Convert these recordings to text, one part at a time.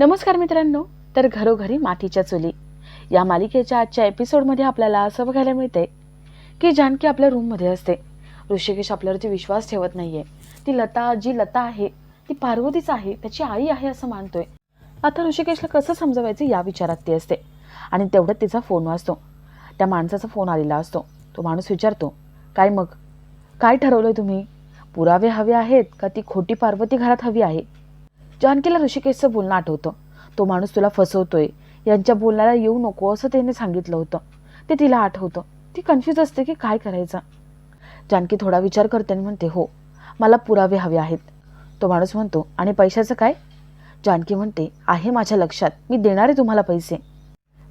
नमस्कार मित्रांनो तर घरोघरी मातीच्या चुली. या मालिकेच्या आजच्या एपिसोडमध्ये आपल्याला असं बघायला मिळते की जानकी आपल्या रूममध्ये असते. ऋषिकेश आपल्यावरती विश्वास ठेवत नाहीये. ती लता जी लता आहे ती पार्वतीच आहे त्याची आई आहे असं मानतोय. आता ऋषिकेशला कसं समजवायचं या विचारात ती असते. आणि तेवढ्यात तिचा फोन वाजतो. त्या माणसाचा फोन आलेला असतो. तो माणूस विचारतो काय मग? काय ठरवलं तुम्ही? पुरावे हवे आहेत का? ती खोटी पार्वती घरात हवी आहे. जानकीला ऋषिकेशचं बोलणं आठवतं तो माणूस तुला फसवतोय. यांच्या बोलण्याला येऊ नको असं त्याने सांगितलं होतं. ते तिला आठवतं. ती कन्फ्यूज असते की काय करायचं. जानकी थोडा विचार करते आणि म्हणते हो मला पुरावे हवे आहेत. तो माणूस म्हणतो आणि पैशाचं काय? जानकी म्हणते आहे माझ्या लक्षात. मी देणार आहे तुम्हाला पैसे.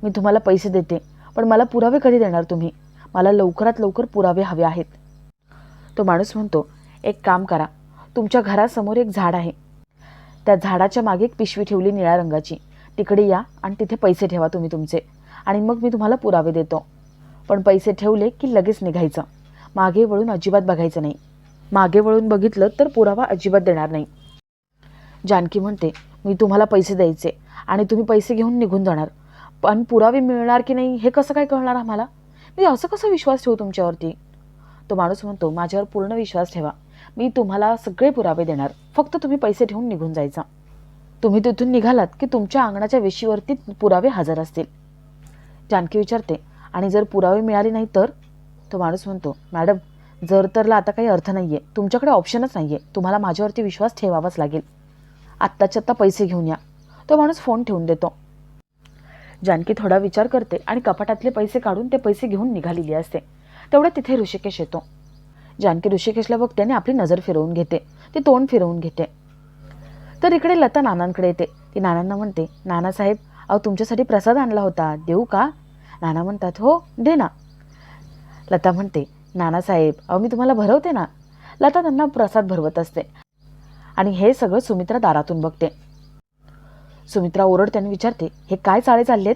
मी तुम्हाला पैसे देते पण मला पुरावे कधी देणार तुम्ही? मला लवकरात लवकर पुरावे हवे आहेत. तो माणूस म्हणतो एक काम करा. तुमच्या घरासमोर एक झाड आहे. त्या झाडाच्या मागे एक पिशवी ठेवली निळ्या रंगाची. तिकडे या आणि तिथे पैसे ठेवा तुम्ही तुमचे. आणि मग मी तुम्हाला पुरावे देतो. पण पैसे ठेवले की लगेच निघायचं. मागे वळून अजिबात बघायचं नाही. मागे वळून बघितलं तर पुरावा अजिबात देणार नाही. जानकी म्हणते मी तुम्हाला पैसे द्यायचे आणि तुम्ही पैसे घेऊन निघून जाणार. पण पुरावे मिळणार की नाही हे कसं काय कळणार आम्हाला? मी असं कसं विश्वास ठेवू तुमच्यावरती? तो माणूस म्हणतो माझ्यावर पूर्ण विश्वास ठेवा. मी तुम्हाला सगळे पुरावे देणार. फक्त तुम्ही पैसे ठेवून निघून जायचा. तुम्ही तिथून निघालात की तुमच्या अंगणाच्या वेशीवरती पुरावे हजर असतील. जानकी विचारते आणि जर पुरावे मिळाले नाही तर? तो माणूस म्हणतो मॅडम जर तरला आता काही अर्थ नाही आहे तुमच्याकडे ऑप्शनच नाही आहे तुम्हाला माझ्यावरती विश्वास ठेवावाच लागेल. आत्ताच्या आत्ता पैसे घेऊन या. तो माणूस फोन ठेवून देतो. जानकी थोडा विचार करते आणि कपाटातले पैसे काढून ते पैसे घेऊन निघालेली असते. तेवढ्या तिथे ऋषिकेश येतो. जानकी ऋषिकेशला बघते आणि आपली नजर फिरवून घेते. ती तोंड फिरवून घेते. तर इकडे लता नानांकडे येते. ती नानांना म्हणते नानासाहेब अहो तुमच्यासाठी प्रसाद आणला होता. देऊ का? नाना म्हणतात हो दे ना. लता म्हणते नानासाहेब अहो मी तुम्हाला भरवते ना. लता त्यांना प्रसाद भरवत असते. आणि हे सगळं सुमित्रा दारातून बघते. सुमित्रा ओरडत्याने विचारते हे काय चाळे चाललेत?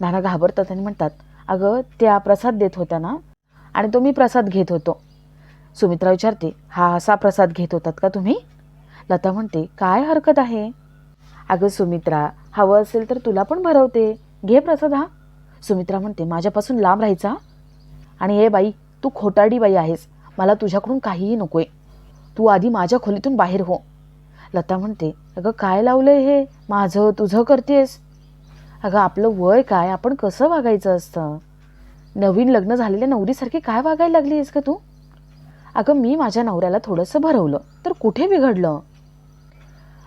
नाना घाबरतात आणि म्हणतात अगं त्या प्रसाद देत होत्या ना? आणि तो मी प्रसाद घेत होतो. सुमित्रा विचारते हा असा प्रसाद घेत होतात का तुम्ही? लता म्हणते काय हरकत आहे? अगं सुमित्रा हवं असेल तर तुला पण भरवते. घे प्रसाद हा. सुमित्रा म्हणते माझ्यापासून लांब राहायचा? आणि हे बाई तू खोटाडी बाई आहेस. मला तुझ्याकडून काहीही नकोय. तू आधी माझ्या खोलीतून बाहेर हो. लता म्हणते अगं काय लावलंय हे? माझं तुझं करतेस? अगं आपलं वय काय? आपण कसं वागायचं असतं? नवीन लग्न झालेल्या नवरीसारखी काय वागायला लागली आहेस का तू? अगं मी माझ्या नवऱ्याला थोडंसं भरवलं तर कुठे बिघडलं?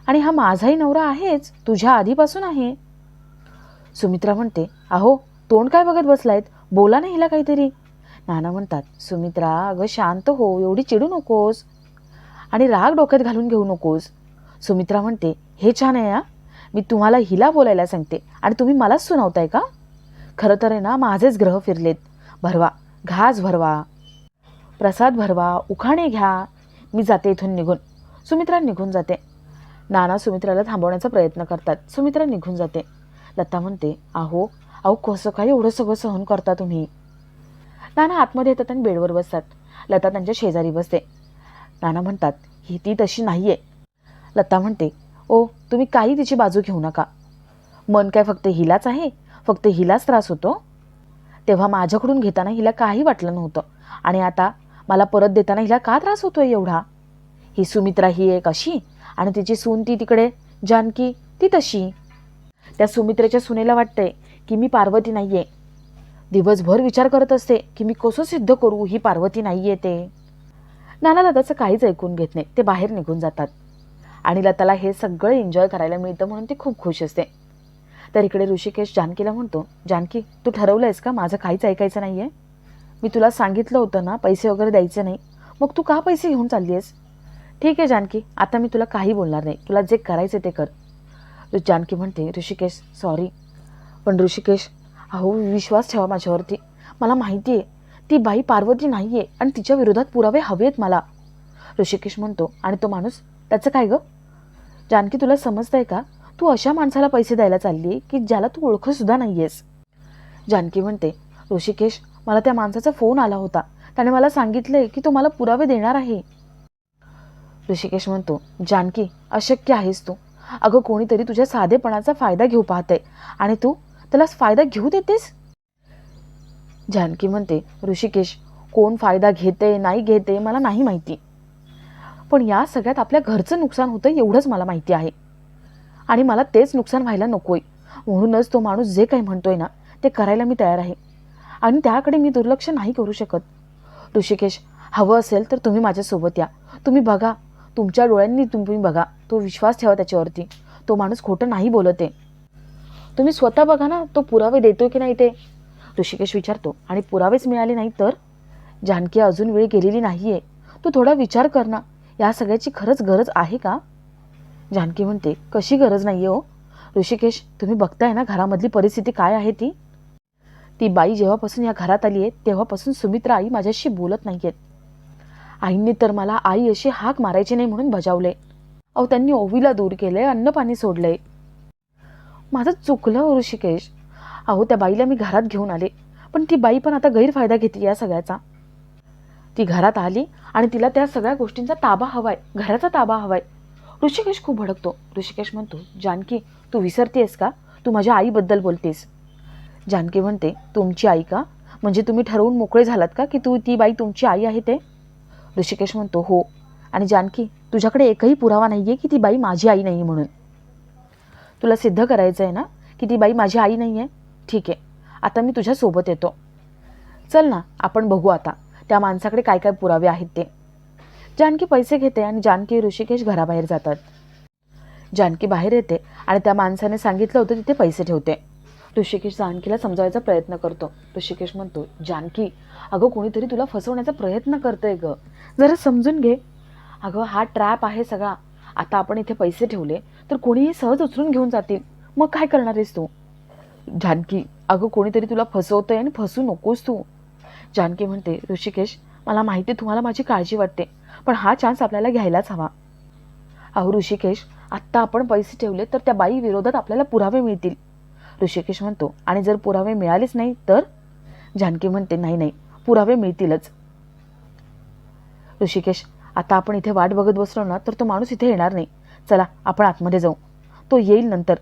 आणि हा माझाही नवरा आहेच तुझ्या आधीपासून आहे. सुमित्रा म्हणते अहो तोंड काय बघत बसलायत? बोला ना हिला काहीतरी. नाना म्हणतात सुमित्रा अगं शांत हो एवढी चिडू नकोस. आणि राग डोक्यात घालून घेऊ नकोस. सुमित्रा म्हणते हे छान आहे या मी तुम्हाला हिला बोलायला सांगते. आणि तुम्ही मलाच सुनावताय का? खरं तर आहे ना माझेच ग्रह फिरलेत. भरवा घास भरवा. प्रसाद भरवा उखाणे घ्या. मी जाते इथून निघून. सुमित्रा निघून जाते. नाना सुमित्राला थांबवण्याचा प्रयत्न करतात. सुमित्रा निघून जाते. लता म्हणते अहो अहो कसं काय एवढं सगळं सहन करता तुम्ही? नाना आतमध्ये येतात आणि बेडवर बसतात. लता त्यांच्या शेजारी बसते. नाना म्हणतात ही ती तशी नाही आहे लता म्हणते ओ तुम्ही काही तिची बाजू घेऊ नका. मन काय फक्त हिलाच आहे? फक्त हिलाच त्रास होतो? तेव्हा माझ्याकडून घेताना हिला काही वाटलं नव्हतं. आणि आता मला परत देताना हिला का त्रास होतोय एवढा? ही सुमित्रा ही एक अशी आणि तिची सून ती तिकडे जानकी ती तशी. त्या सुमित्रेच्या सुनेला वाटतंय की मी पार्वती नाही आहे दिवसभर विचार करत असते की मी कसं सिद्ध करू ही पार्वती नाही आहे ते. नाना लताचं काहीच ऐकून घेत नाही ते बाहेर निघून जातात. आणि लताला हे सगळं एन्जॉय करायला मिळतं म्हणून ती खूप खुश असते. तर इकडे ऋषिकेश जानकीला म्हणतो जानकी तू ठरवलं आहेस का? माझं काहीच ऐकायचं नाही आहे मी तुला सांगितलं होतं ना पैसे वगैरे द्यायचे नाही. मग तू का पैसे घेऊन चालली आहेस ठीक आहे जानकी. आता मी तुला काही बोलणार नाही. तुला जे करायचं ते कर. जानकी म्हणते ऋषिकेश सॉरी पण ऋषिकेश अहो विश्वास ठेवा माझ्यावरती. मला माहिती आहे ती बाई पार्वती नाही आहे आणि तिच्या विरोधात पुरावे हवेत मला. ऋषिकेश म्हणतो आणि तो माणूस त्याचं काय गं? जानकी तुला समजतंय का? तू अशा माणसाला पैसे द्यायला चालली की ज्याला तू ओळखतसुद्धा नाही आहेस जानकी म्हणते ऋषिकेश मला त्या माणसाचा फोन आला होता. त्याने मला सांगितलंय की तो मला पुरावे देणार आहे. ऋषिकेश म्हणतो जानकी अशक्य आहेस तू. अगं कोणीतरी तुझ्या साधेपणाचा फायदा घेऊ पाहते आणि तू त्याला फायदा घेऊ देतेस? जानकी म्हणते ऋषिकेश कोण फायदा घेते नाही घेते मला नाही माहिती. पण या सगळ्यात आपल्या घरचं नुकसान होतं एवढंच मला माहिती आहे. आणि मला तेच नुकसान व्हायला नकोय. म्हणूनच तो माणूस जे काही म्हणतोय ना ते करायला मी तयार आहे. आणि त्याकडे मी दुर्लक्ष नाही करू शकत. ऋषिकेश हवं असेल तर तुम्ही माझ्यासोबत या. तुम्ही बघा. तुमच्या डोळ्यांनी तुम्ही बघा. तो विश्वास ठेवा त्याच्यावरती. तो माणूस खोटं नाही बोलत आहे. तुम्ही स्वतः बघा ना तो पुरावे देतो की नाही ते? ऋषिकेश विचारतो आणि पुरावेच मिळाले नाही तर? जानकी अजून वेळ गेलेली नाही आहे तू थोडा विचार कर ना. या सगळ्याची खरंच गरज आहे का? जानकी म्हणते कशी गरज नाही आहे हो. ऋषिकेश तुम्ही बघताय ना घरामधली परिस्थिती काय आहे ती? ती बाई जेव्हापासून या घरात आली आहे तेव्हापासून सुमित्रा आई माझ्याशी बोलत नाही आहेत. आईंनी तर मला आई अशी हाक मारायची नाही म्हणून बजावले. अहो त्यांनी ओवीला दूर केले अन्न पाणी सोडलंय. माझं चुकलं हो ऋषिकेश. अहो त्या बाईला मी घरात घेऊन आले पण ती बाई पण आता गैरफायदा घेते या सगळ्याचा. ती घरात आली आणि तिला त्या सगळ्या गोष्टींचा ताबा हवाय घराचा ताबा हवाय. ऋषिकेश खूप भडकतो. ऋषिकेश म्हणतो जानकी तू विसरतेस का? तू माझ्या आईबद्दल बोलतेस. जानकी म्हणते तुमची आई का? म्हणजे तुम्ही ठरवून मोकळे झालात का की तू ती बाई तुमची आई आहे ते? ऋषिकेश म्हणतो हो. आणि जानकी तुझ्याकडे एकही पुरावा नाही आहे की ती बाई माझी आई नाही म्हणून. तुला सिद्ध करायचं आहे ना की ती बाई माझी आई नाही आहे ठीक आहे आता मी तुझ्यासोबत येतो. चल ना आपण बघू आता त्या माणसाकडे काय काय पुरावे आहेत ते. जानकी पैसे घेते आणि जानकी ऋषिकेश घराबाहेर जातात. जानकी बाहेर येते आणि त्या माणसाने सांगितलं होतं तिथे पैसे ठेवते. ऋषिकेश जानकीला समजावायचा प्रयत्न करतो. ऋषिकेश म्हणतो जानकी अगं कोणीतरी तुला फसवण्याचा प्रयत्न करतंय ग. जरा समजून घे. अगं हा ट्रॅप आहे सगळा. आता आपण इथे पैसे ठेवले तर कोणीही सहज उचलून घेऊन जातील. मग काय करणार आहेस तू? जानकी अगं कोणीतरी तुला फसवतंय आणि फसू नकोस तू. जानकी म्हणते ऋषिकेश मला माहिती तुम्हाला माझी काळजी वाटते पण हा चान्स आपल्याला घ्यायलाच हवा. अहो ऋषिकेश आत्ता आपण पैसे ठेवले तर त्या बाई विरोधात आपल्याला पुरावे मिळतील. ऋषिकेश म्हणतो आणि जर पुरावे मिळालेच नाही तर? जानकी म्हणते नाही नाही पुरावे मिळतीलच. ऋषिकेश आता आपण इथे वाट बघत बसलो ना तर तो माणूस इथे येणार नाही. चला आपण आतमध्ये जाऊ. तो येईल नंतर.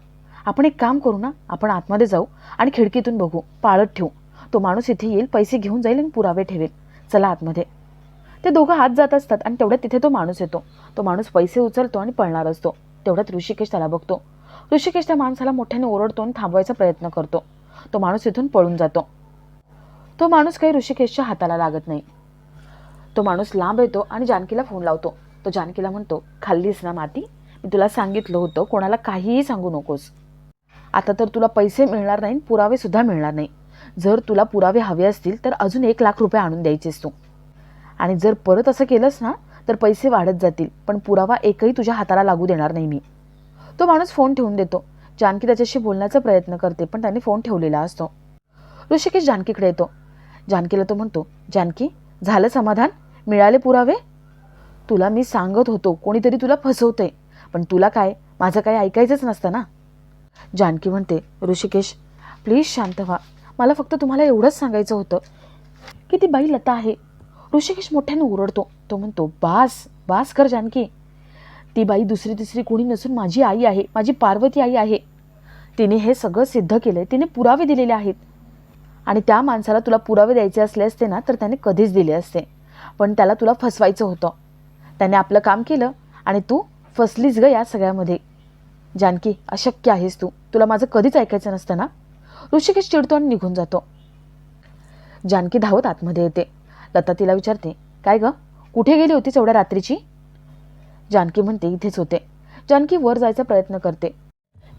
आपण एक काम करू ना आपण आतमध्ये जाऊ आणि खिडकीतून बघू पाळत ठेवू. तो माणूस इथे येईल पैसे घेऊन जाईल आणि पुरावे ठेवेल. चला आतमध्ये. ते दोघं हात जात असतात आणि तेवढ्यात तिथे तो माणूस येतो. तो माणूस पैसे उचलतो आणि पळणार असतो. तेवढ्यात ऋषिकेश त्याला बघतो. ऋषिकेश त्या माणसाला मोठ्याने ओरडतो थांबवायचा प्रयत्न करतो. तो माणूस इथून पळून जातो. तो माणूस काही ऋषिकेशच्या हाताला लागत नाही. तो माणूस लांब येतो आणि जानकीला फोन लावतो. तो जानकीला म्हणतो खाल्लीस ना माती? मी तुला सांगितलं होतं कोणाला काहीही सांगू नकोस. आता तर तुला पैसे मिळणार नाही पुरावे सुद्धा मिळणार नाही. जर तुला पुरावे हवे असतील तर अजून एक लाख रुपये आणून द्यायचेस तू. आणि जर परत असं केलंस ना तर पैसे वाढत जातील पण पुरावा एकही तुझ्या हाताला लागू देणार नाही मी. तो माणूस फोन ठेवून देतो. जानकी त्याच्याशी बोलण्याचा प्रयत्न करते पण त्याने फोन ठेवलेला असतो. ऋषिकेश जानकीकडे येतो. जानकीला तो म्हणतो जानकी झालं समाधान? मिळाले पुरावे? तुला मी सांगत होतो कोणीतरी तुला फसवतंय. पण तुला काय? माझं काही ऐकायचंच नसतं ना. जानकी म्हणते ऋषिकेश प्लीज शांत व्हा. मला फक्त तुम्हाला एवढंच सांगायचं होतं की ती बाई लता आहे. ऋषिकेश मोठ्याने ओरडतो. तो म्हणतो बास बास कर जानकी. ती बाई दुसरी तिसरी कोणी नसून माझी आई आहे माझी पार्वती आई आहे. तिने हे सगळं सिद्ध केलं आहे तिने पुरावे दिलेले आहेत. आणि त्या माणसाला तुला पुरावे द्यायचे असले असते ना तर त्याने कधीच दिले असते. पण त्याला तुला फसवायचं होतं. त्याने आपलं काम केलं आणि तू फसलीस ग या सगळ्यामध्ये. जानकी अशक्य आहेस तू. तुला माझं कधीच ऐकायचं नसतं ना? ऋषिकेश चिडतो आणि निघून जातो. जानकी धावत आतमध्ये येते. लता तिला विचारते काय ग? कुठे गेली होतीस एवढ्या रात्रीची? जानकी म्हणते इथेच होते. जानकी वर जायचा प्रयत्न करते.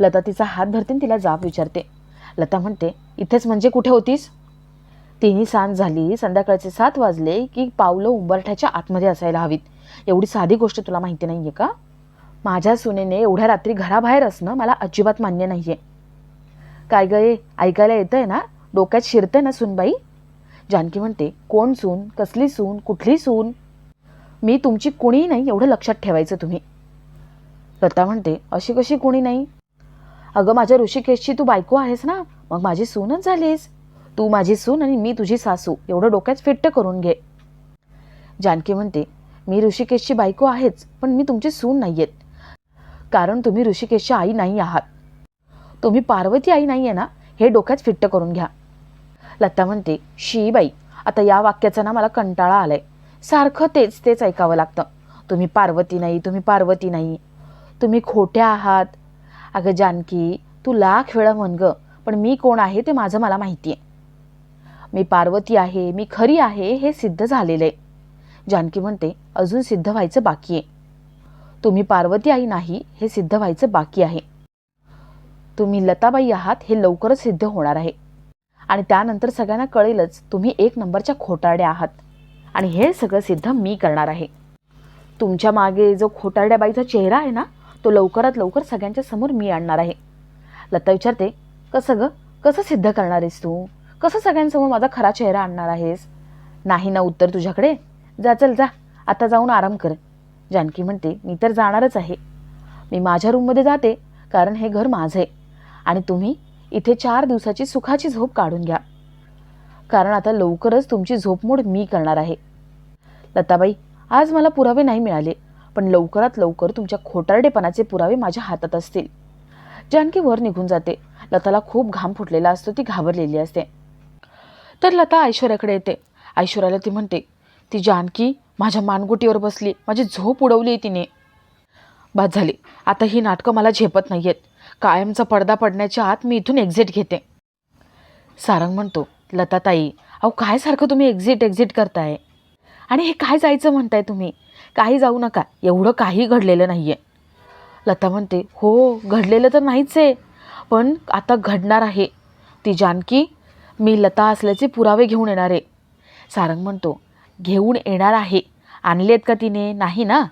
लता तिचा हात धरते आणि तिला जाब विचारते. लता म्हणते इथेच म्हणजे कुठे होतीस? तिन्ही सांज झाली. संध्याकाळचे सात वाजले की पावलं उंबरठ्याच्या आतमध्ये असायला हवीत. एवढी साधी गोष्ट तुला माहिती नाही आहे का? माझ्या सुनेने एवढ्या रात्री घराबाहेर असणं मला अजिबात मान्य नाही आहे काय गं ये ऐकायला येतंय ना? डोक्यात शिरतंय ना सुनबाई? जानकी म्हणते कोण सून? कसली सून? कुठली सून? मी तुमची कुणीही नाही एवढं लक्षात ठेवायचं तुम्ही. लता म्हणते अशी कशी कुणी नाही? अगं माझ्या ऋषिकेशची तू बायको आहेस ना मग माझी सूनच झालीस. तू माझी सून आणि मी तुझी सासू एवढं डोक्यात फिट्ट करून घे. जानकी म्हणते मी ऋषिकेशची बायको आहेच पण मी तुमची सून नाही आहेत कारण तुम्ही ऋषिकेशची आई नाही आहात. तुम्ही पार्वती आई नाही आहे ना हे डोक्यात फिट्ट करून घ्या. लता म्हणते शी बाई आता या वाक्याचा ना मला कंटाळा आलाय. सारखं तेच तेच ऐकावं लागतं. तुम्ही पार्वती नाही तुम्ही पार्वती नाही. तुम्ही खोट्या आहात. अगं जानकी तू लाख वेळा म्हण ग पण मी कोण आहे ते माझं मला माहिती आहे मी पार्वती आहे मी खरी आहे हे सिद्ध झालेलं आहे जानकी म्हणते अजून सिद्ध व्हायचं बाकी आहे. तुम्ही पार्वती आई नाही हे सिद्ध व्हायचं बाकी आहे. तुम्ही लताबाई आहात हे लवकरच सिद्ध होणार आहे. आणि त्यानंतर सगळ्यांना कळेलच तुम्ही एक नंबरच्या खोटारड्या आहात. आणि हे सगळं सिद्ध मी करणार आहे. तुमच्या मागे जो खोटारड्या बाईचा चेहरा आहे ना तो लवकरात लवकर सगळ्यांच्या समोर मी आणणार आहे. लता विचारते कसं ग? कसं सिद्ध करणार आहेस तू? कसं सगळ्यांसमोर माझा खरा चेहरा आणणार आहेस? नाही ना उत्तर तुझ्याकडे? जा चल जा. आता जाऊन आराम कर. जानकी म्हणते मी तर जाणारच आहे. मी माझ्या रूममध्ये जाते कारण हे घर माझं आहे. आणि तुम्ही इथे चार दिवसाची सुखाची झोप काढून घ्या. कारण आता लवकरच तुमची झोपमोड मी करणार आहे. लताबाई आज मला पुरावे नाही मिळाले पण लवकरात लवकर तुमच्या खोटारडेपणाचे पुरावे माझ्या हातात असतील. जानकी वर निघून जाते. लताला खूप घाम फुटलेला असतो ती घाबरलेली असते. तर लता ऐश्वर्याकडे येते. ऐश्वर्याला ती म्हणते ती जानकी माझ्या मानगुटीवर बसली माझी झोप उडवली तिने. बाद झाली. आता ही नाटकं मला झेपत नाही आहेत कायमचा पडदा पडण्याच्या आत मी इथून एक्झिट घेते. सारंग म्हणतो लताताई अहो काय सारखं तुम्ही एक्झिट एक्झिट करताय? आणि हे काय जायचं म्हणताय तुम्ही? काही जाऊ नका एवढं काही घडलेलं नाही आहे लता म्हणते हो घडलेलं तर नाहीच आहे पण आता घडणार आहे. ती जानकी मी लता असल्याचे पुरावे घेऊन येणार. आहे सारंग म्हणतो घेऊन येणार आहे. आणलेत का तिने? नाही ना?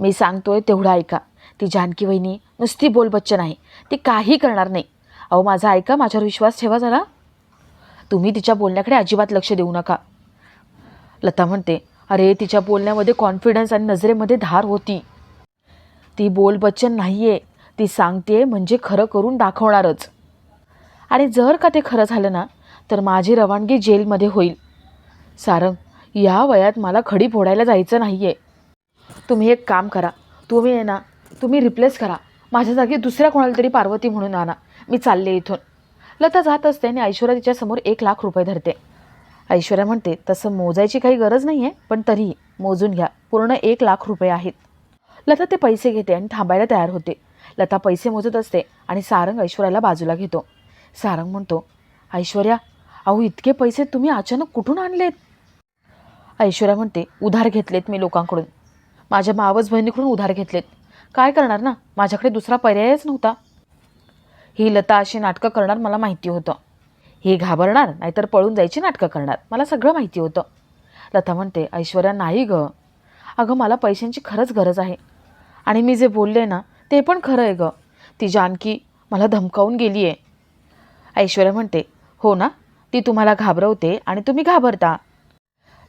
मी सांगतोय तेवढं ऐका. ती जानकी वहिनी नुसती बोलबच्चन आहे ती काही करणार नाही. अहो माझा ऐका माझ्यावर विश्वास ठेवा जरा. तुम्ही तिच्या बोलण्याकडे अजिबात लक्ष देऊ नका. लता म्हणते अरे तिच्या बोलण्यामध्ये कॉन्फिडन्स आणि नजरेमध्ये धार होती. ती बोलबच्चन नाही आहे ती सांगते म्हणजे खरं करून दाखवणारच. आणि जर का ते खरं झालं ना तर माझी रवानगी जेलमध्ये होईल. सारंग या वयात मला खडी फोडायला जायचं नाही आहे तुम्ही एक काम करा. तुम्ही आहे ना. तुम्ही रिप्लेस करा. माझ्या जागी दुसऱ्या कोणाला तरी पार्वती म्हणून आणा. मी चालले इथून. लता जात असते आणि ऐश्वर्या तिच्यासमोर एक लाख रुपये धरते. ऐश्वर्या म्हणते तसं मोजायची काही गरज नाही आहे पण तरीही मोजून घ्या. पूर्ण एक लाख रुपये आहेत. लता ते पैसे घेते आणि थांबायला तयार होते. लता पैसे मोजत असते आणि सारंग ऐश्वर्याला बाजूला घेतो. सारंग म्हणतो ऐश्वर्या अहो इतके पैसे तुम्ही अचानक कुठून आणलेत? ऐश्वर्या म्हणते उधार घेतलेत मी लोकांकडून. माझ्या मावस बहिणीकडून उधार घेतलेत. काय करणार ना? माझ्याकडे दुसरा पर्यायच नव्हता. ही लता अशी नाटकं करणार मला माहिती होतं. ही घाबरणार नाहीतर पळून जायची नाटकं करणार. मला सगळं माहिती होतं. लता म्हणते ऐश्वर्या नाही ग. अगं मला पैशांची खरंच गरज आहे. आणि मी जे बोलले ना ते पण खरं आहे ग. ती जानकी मला धमकावून गेली आहे ऐश्वर्या म्हणते हो ना ती तुम्हाला घाबरवते आणि तुम्ही घाबरता.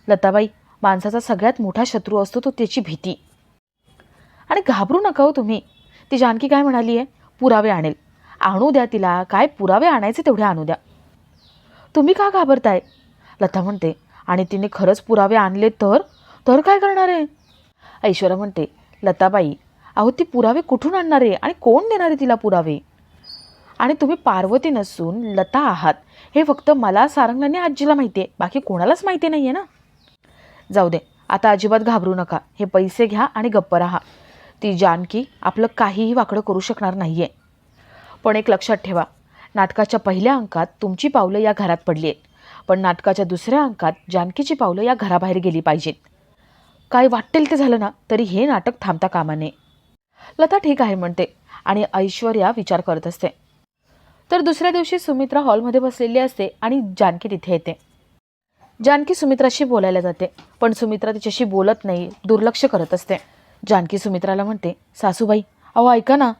लताबाई माणसाचा सगळ्यात मोठा शत्रू असतो तो त्याची भीती. आणि घाबरू नका हो तुम्ही. ती जानकी काय म्हणाली आहे पुरावे आणेल. आणू द्या तिला. काय पुरावे आणायचे तेवढे आणू द्या. तुम्ही का घाबरताय? लता म्हणते आणि तिने खरंच पुरावे आणले तर? तर काय करणार आहे? ऐश्वर्या म्हणते लताबाई अहो ती पुरावे कुठून आणणार आहे? आणि कोण देणार आहे तिला पुरावे? आणि तुम्ही पार्वती नसून लता आहात. हे फक्त मला सारंगाने आजीला माहिती आहे बाकी कोणालाच माहिती नाही आहे ना? जाऊ दे. आता अजिबात घाबरू नका. हे पैसे घ्या आणि गप्प राहा. ती जानकी आपलं काहीही वाकडं करू शकणार नाही आहे पण एक लक्षात ठेवा नाटकाच्या पहिल्या अंकात तुमची पावलं या घरात पडली आहेत पण नाटकाच्या दुसऱ्या अंकात जानकीची पावलं या घराबाहेर गेली पाहिजेत. काय वाटेल ते झालं ना तरी हे नाटक थांबता कामा नये. लता ठीक आहे म्हणते आणि ऐश्वर्या विचार करत असते. तर दुसऱ्या दिवशी सुमित्रा हॉलमध्ये बसलेली असते आणि जानकी तिथे येते. जानकी सुमित्राशी बोलायला जाते पण सुमित्रा तिच्याशी बोलत नाही दुर्लक्ष करत असते. जानकी सुमित्राला म्हणते सासूबाई अहो ऐका ना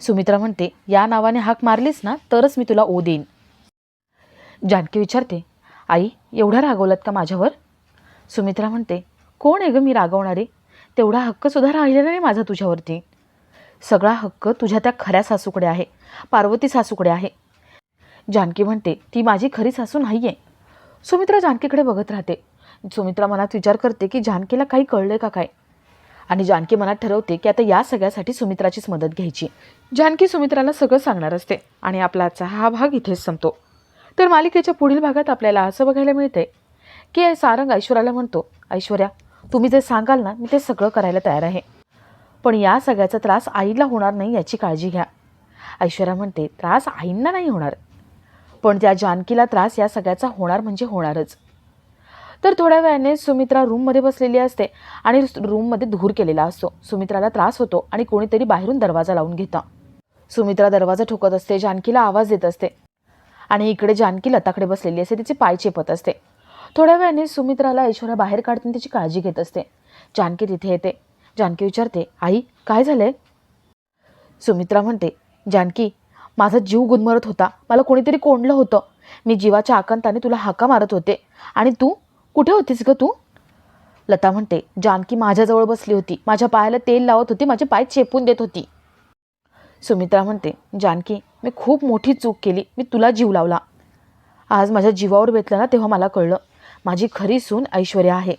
सुमित्रा म्हणते या नावाने हाक मारलीस ना तरच मी तुला ओ देईन. जानकी विचारते आई एवढा रागवलात का माझ्यावर? सुमित्रा म्हणते कोण आहे गं मी रागवणारे? तेवढा हक्कसुद्धा राहिलेला नाही माझा तुझ्यावरती. सगळा हक्क तुझ्या त्या खऱ्या सासूकडे आहे पार्वती सासूकडे आहे. जानकी म्हणते ती माझी खरी सासू नाही आहे सुमित्रा जानकीकडे बघत राहते. सुमित्रा मनात विचार करते की जानकीला काही कळलं का काय? आणि जानकी मनात ठरवते की आता या सगळ्यासाठी सुमित्राचीच मदत घ्यायची. जानकी सुमित्राला सगळं सांगणार असते आणि आपला आजचा हा भाग इथेच संपतो. तर मालिकेच्या पुढील भागात आपल्याला असं बघायला मिळते की सारंग ऐश्वर्याला म्हणतो ऐश्वर्या तुम्ही जे सांगाल ना मी ते सगळं करायला तयार आहे. पण या सगळ्याचा त्रास आईला होणार नाही याची काळजी घ्या. ऐश्वर्या म्हणते त्रास आईंना नाही होणार. पण त्या जानकीला त्रास या सगळ्याचा होणार म्हणजे होणारच. तर थोड्या वेळाने सुमित्रा रूममध्ये बसलेली असते आणि रूममध्ये धूर केलेला असतो. सुमित्राला त्रास होतो आणि कोणीतरी बाहेरून दरवाजा लावून घेतं. सुमित्रा दरवाजा ठोकत असते जानकीला आवाज देत असते. आणि इकडे जानकी लताकडे बसलेली असते तिचे पाय चेपत असते. थोड्या वेळाने सुमित्राला ऐश्वर्या बाहेर काढते त्याची तिची काळजी घेत असते. जानकी तिथे येते. जानकी विचारते आई काय झालंय? सुमित्रा म्हणते जानकी माझा जीव गुदमरत होता. मला कोणीतरी कोंडलं होतं. मी जीवाच्या आकांताने तुला हाका मारत होते. आणि तू कुठे होतीस गं तू? लता म्हणते जानकी माझ्याजवळ बसली होती. माझ्या पायाला तेल लावत होती माझे पाय चेपून देत होती. सुमित्रा म्हणते जानकी मी खूप मोठी चूक केली मी तुला जीव लावला. आज माझ्या जीवावर बेतलं ना तेव्हा मला कळलं. माझी खरी सून ऐश्वर्या आहे.